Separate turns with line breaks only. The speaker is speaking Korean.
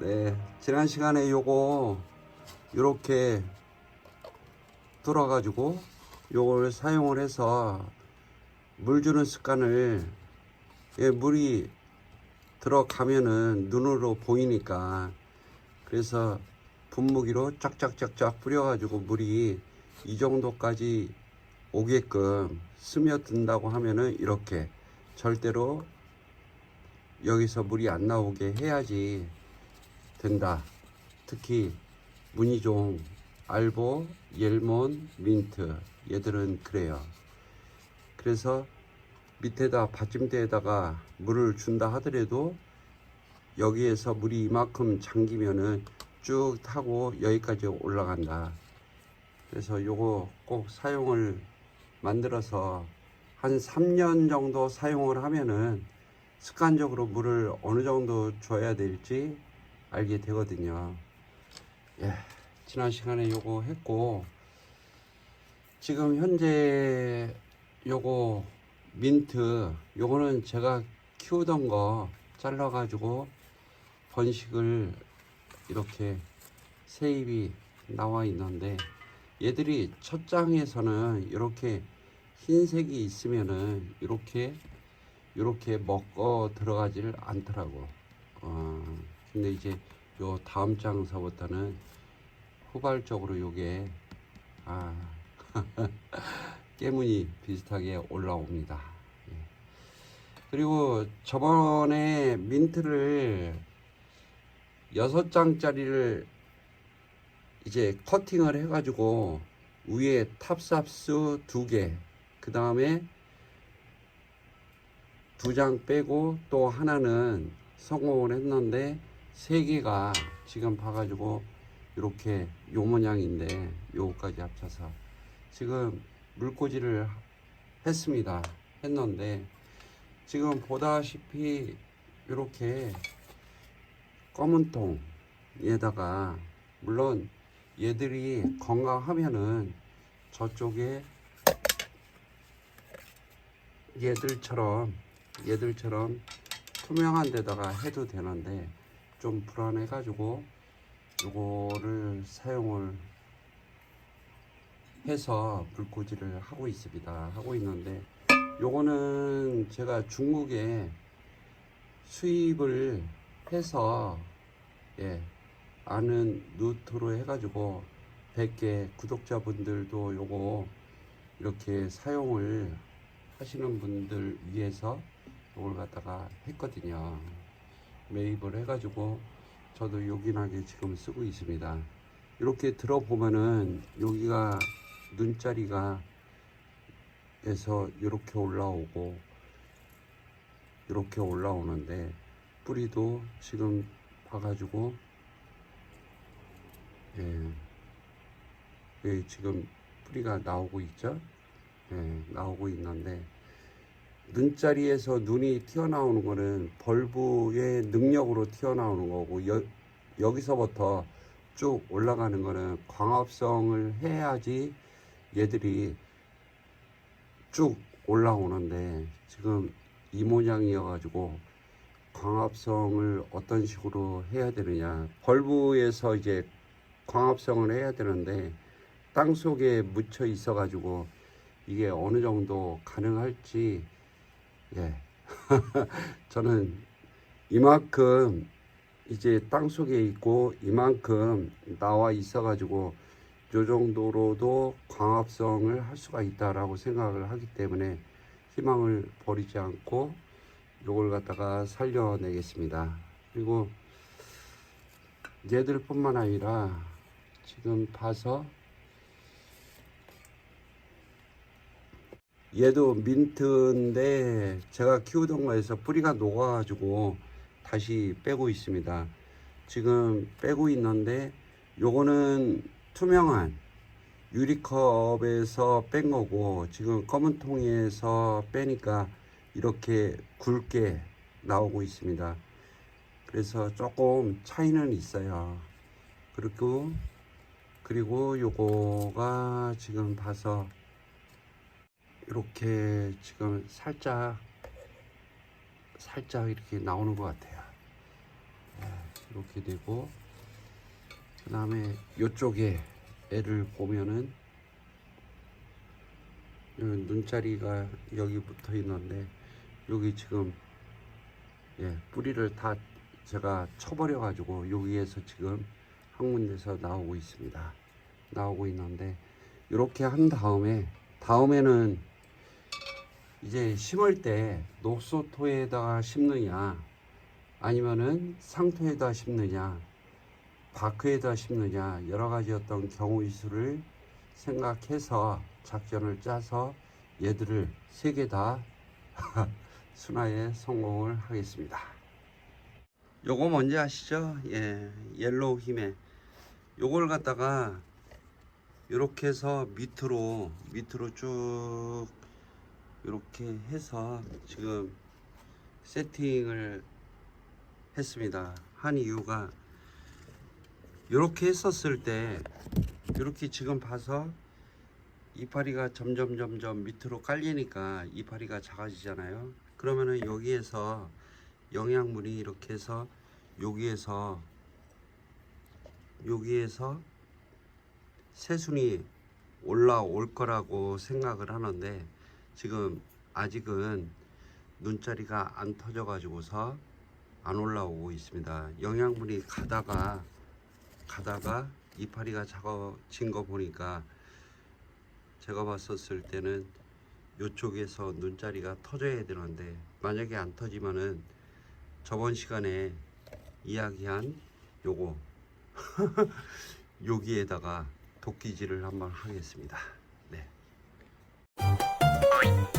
네, 지난 시간에 요거 요렇게 뚫어가지고 요걸 사용을 해서 물 주는 습관을 예, 물이 들어가면은 눈으로 보이니까 그래서 분무기로 쫙쫙쫙쫙 뿌려가지고 물이 이 정도까지 오게끔 스며든다고 하면은 이렇게 절대로 여기서 물이 안 나오게 해야지 된다. 특히 무늬종, 알보, 옐몬, 민트 얘들은 그래요. 그래서 밑에다 받침대에다가 물을 준다 하더라도 여기에서 물이 이만큼 잠기면은 쭉 타고 여기까지 올라간다. 그래서 요거 꼭 사용을 만들어서 한 3년 정도 사용을 하면은 습관적으로 물을 어느 정도 줘야 될지 알게 되거든요. 예, 지난 시간에 요거 했고 지금 현재 요거 민트 요거는 제가 키우던 거 잘라 가지고 번식을 이렇게 세입이 나와 있는데 얘들이 첫 장에서는 이렇게 흰색이 있으면은 이렇게 이렇게 먹어 들어가지를 않더라고. 어, 근데 이제 요 다음 장서부터는 후발적으로 요게 아 깨문이 비슷하게 올라옵니다. 예. 그리고 저번에 민트를 여섯 장짜리를 이제 커팅을 해가지고 위에 탑삽수 두 개, 그 다음에 두 장 빼고 또 하나는 성공을 했는데 세 개가 지금 봐가지고 이렇게 요 모양인데 요거까지 합쳐서 지금 물꽂이를 했습니다. 했는데 지금 보다시피 이렇게 검은 통에다가 물론 얘들이 건강하면은 저쪽에 얘들처럼 얘들처럼 투명한 데다가 해도 되는데 좀 불안해 가지고 요거를 사용을 해서 불꽂이를 하고 있습니다 하고 있는데 요거는 제가 중국에 수입을 해서 예 아는 루트로 해가지고 100개 구독자분들도 요거 이렇게 사용을 하시는 분들 위해서 요걸 갖다가 했거든요. 매입을 해가지고 저도 요긴하게 지금 쓰고 있습니다. 이렇게 들어보면은 여기가 눈자리가 에서 이렇게 올라오고 이렇게 올라오는데 뿌리도 지금 봐가지고 예, 예 지금 뿌리가 나오고 있죠 예, 나오고 있는데 눈자리에서 눈이 튀어나오는 거는 벌브의 능력으로 튀어나오는 거고 여, 여기서부터 쭉 올라가는 거는 광합성을 해야지 얘들이 쭉 올라오는데 지금 이 모양이어 가지고 광합성을 어떤 식으로 해야 되느냐. 벌브에서 이제 광합성을 해야 되는데 땅 속에 묻혀 있어 가지고 이게 어느 정도 가능할지 예 저는 이만큼 이제 땅 속에 있고 이만큼 나와 있어 가지고 요 정도로도 광합성을 할 수가 있다라고 생각을 하기 때문에 희망을 버리지 않고 요걸 갖다가 살려내겠습니다. 그리고 얘들뿐만 아니라 지금 봐서 얘도 민트인데 제가 키우던 거에서 뿌리가 녹아가지고 다시 빼고 있습니다. 지금 빼고 있는데 요거는 투명한 유리컵에서 뺀 거고 지금 검은 통에서 빼니까 이렇게 굵게 나오고 있습니다. 그래서 조금 차이는 있어요. 그리고 그리고 요거가 지금 봐서 이렇게 지금 살짝 살짝 이렇게 나오는 것 같아요. 예. 이렇게 되고 그 다음에 이쪽에 애를 보면은 눈자리가 여기 붙어 있는데 여기 지금 예, 뿌리를 다 제가 쳐버려 가지고 여기에서 지금 한 군데서 나오고 있습니다. 나오고 있는데 이렇게 한 다음에 다음에는 이제 심을 때 녹소토에다가 심느냐 아니면은 상토에다 심느냐 바크에다 심느냐 여러 가지 어떤 경우 수를 생각해서 작전을 짜서 얘들을 세 개 다 순화에 성공을 하겠습니다. 요거 뭔지 아시죠? 예, 옐로우 힘에 요걸 갖다가 이렇게 해서 밑으로 밑으로 쭉 이렇게 해서 지금 세팅을 했습니다. 한 이유가 이렇게 했었을 때 이렇게 지금 봐서 이파리가 점점 점점 밑으로 깔리니까 이파리가 작아지잖아요. 그러면은 여기에서 영양분이 이렇게 해서 여기에서 여기에서 새순이 올라올 거라고 생각을 하는데 지금 아직은 눈자리가 안 터져 가지고서 안 올라오고 있습니다. 영양분이 가다가 가다가 이파리가 작아진 거 보니까 제가 봤었을 때는 이쪽에서 눈자리가 터져야 되는데 만약에 안 터지면은 저번 시간에 이야기한 요거 여기에다가 도끼질을 한번 하겠습니다. Bye.